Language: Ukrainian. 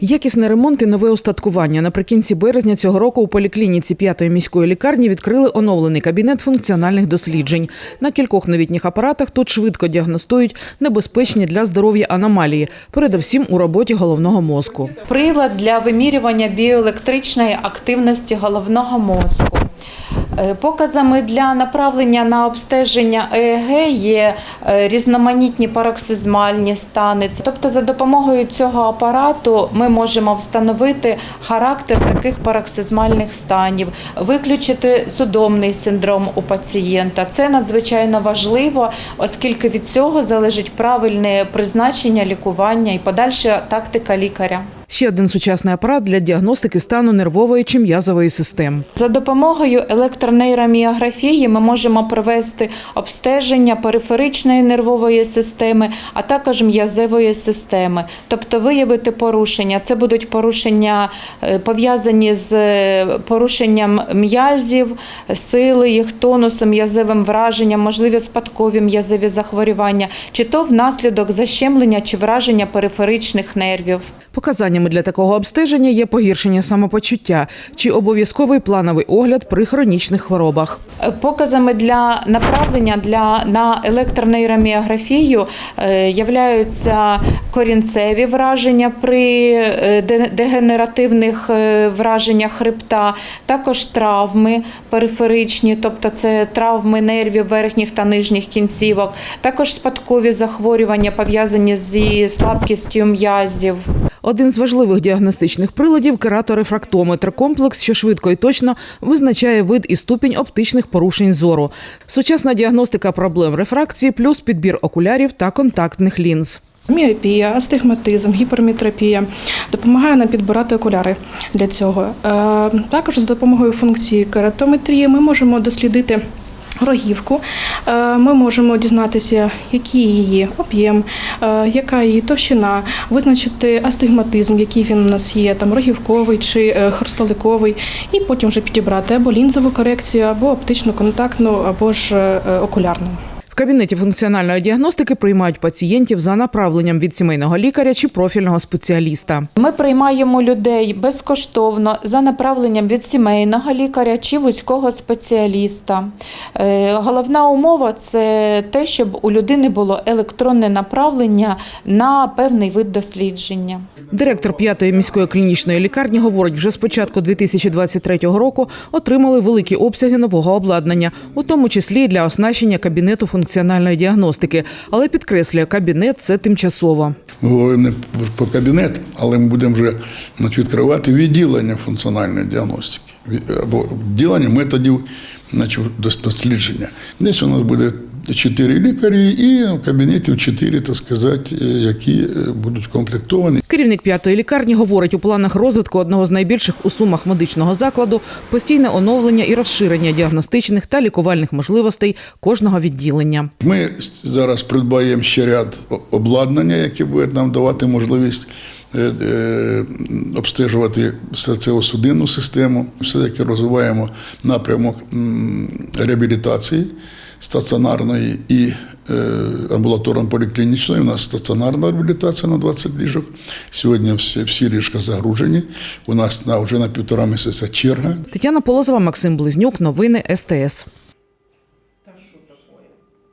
Якісний ремонт і нове устаткування. Наприкінці березня цього року у поліклініці п'ятої міської лікарні відкрили оновлений кабінет функціональних досліджень. На кількох новітніх апаратах тут швидко діагностують небезпечні для здоров'я аномалії, передовсім у роботі головного мозку. Прилад для вимірювання біоелектричної активності головного мозку. Е, Показами для направлення на обстеження ЕЕГ є е, різноманітні пароксизмальні стани. Тобто, за допомогою цього апарату ми можемо встановити характер таких пароксизмальних станів, виключити судомний синдром у пацієнта. Це надзвичайно важливо, оскільки від цього залежить правильне призначення лікування і подальша тактика лікаря. Ще один сучасний апарат для діагностики стану нервової чи м'язової систем. За допомогою електронейроміографії ми можемо провести обстеження периферичної нервової системи, а також м'язевої системи, тобто виявити порушення. Це будуть порушення е, пов'язані з е, порушенням м'язів, сили, їх тонусу, м'язевим враженням, можливі спадкові м'язеві захворювання, чи то внаслідок защемлення чи враження периферичних нервів. Показаннями для такого обстеження є погіршення самопочуття чи обов'язковий плановий огляд при хронічних хворобах. Показами для направлення для на електронейроміографію е, являються корінцеві враження при е, дегенеративних е, враженнях хребта, також травми периферичні, тобто це травми нервів верхніх та нижніх кінцівок, також спадкові захворювання пов'язані зі слабкістю м'язів. Один з важливих діагностичних приладів кераторефрактометр комплекс, що швидко і точно визначає вид і ступінь оптичних порушень зору. Сучасна діагностика проблем рефракції, плюс підбір окулярів та контактних лінз. Міопія, астигматизм, гіперметропія допомагає нам підбирати окуляри для цього. Е, Також за допомогою функції кератометрії ми можемо дослідити. Рогівку Е, ми можемо дізнатися, який її об'єм, е, яка її товщина, визначити астигматизм, який він у нас є, там рогівковий чи е, хрусталиковий, і потім вже підібрати або лінзову корекцію, або оптично контактну, або ж окулярну. Кабінеті функціональної діагностики приймають пацієнтів за направленням від сімейного лікаря чи профільного спеціаліста. Ми приймаємо людей безкоштовно за направленням від сімейного лікаря чи вузького спеціаліста. Е, Головна умова це те, щоб у людини було електронне направлення на певний вид дослідження. Директор п'ятої міської клінічної лікарні говорить, вже з початку 2023 року отримали великі обсяги нового обладнання, у тому числі і для оснащення кабінету функціональної діагностики. Але підкреслює, кабінет це тимчасово. Ми говоримо не про кабінет, але ми будемо вже значить, відкривати відділення функціональної діагностики або відділення методів значить, дослідження. Десь у нас буде чотири лікарі і кабінетів чотири, так сказати, е, які е, будуть комплектовані. Керівник п'ятої лікарні говорить, у планах розвитку одного з найбільших у сумах медичного закладу постійне оновлення і розширення діагностичних та лікувальних можливостей кожного відділення. Ми зараз придбаємо ще ряд обладнання, яке буде нам давати можливість е, обстежувати серцево-судинну систему. Все-таки розвиваємо напрямок реабілітації стаціонарної і е, амбулаторно-поліклінічної. У нас стаціонарна реабілітація на 20 ліжок. Сьогодні всі, всі ліжка загружені. У нас на, вже на півтора місяця черга. Тетяна Полозова, Максим Близнюк. Новини СТС.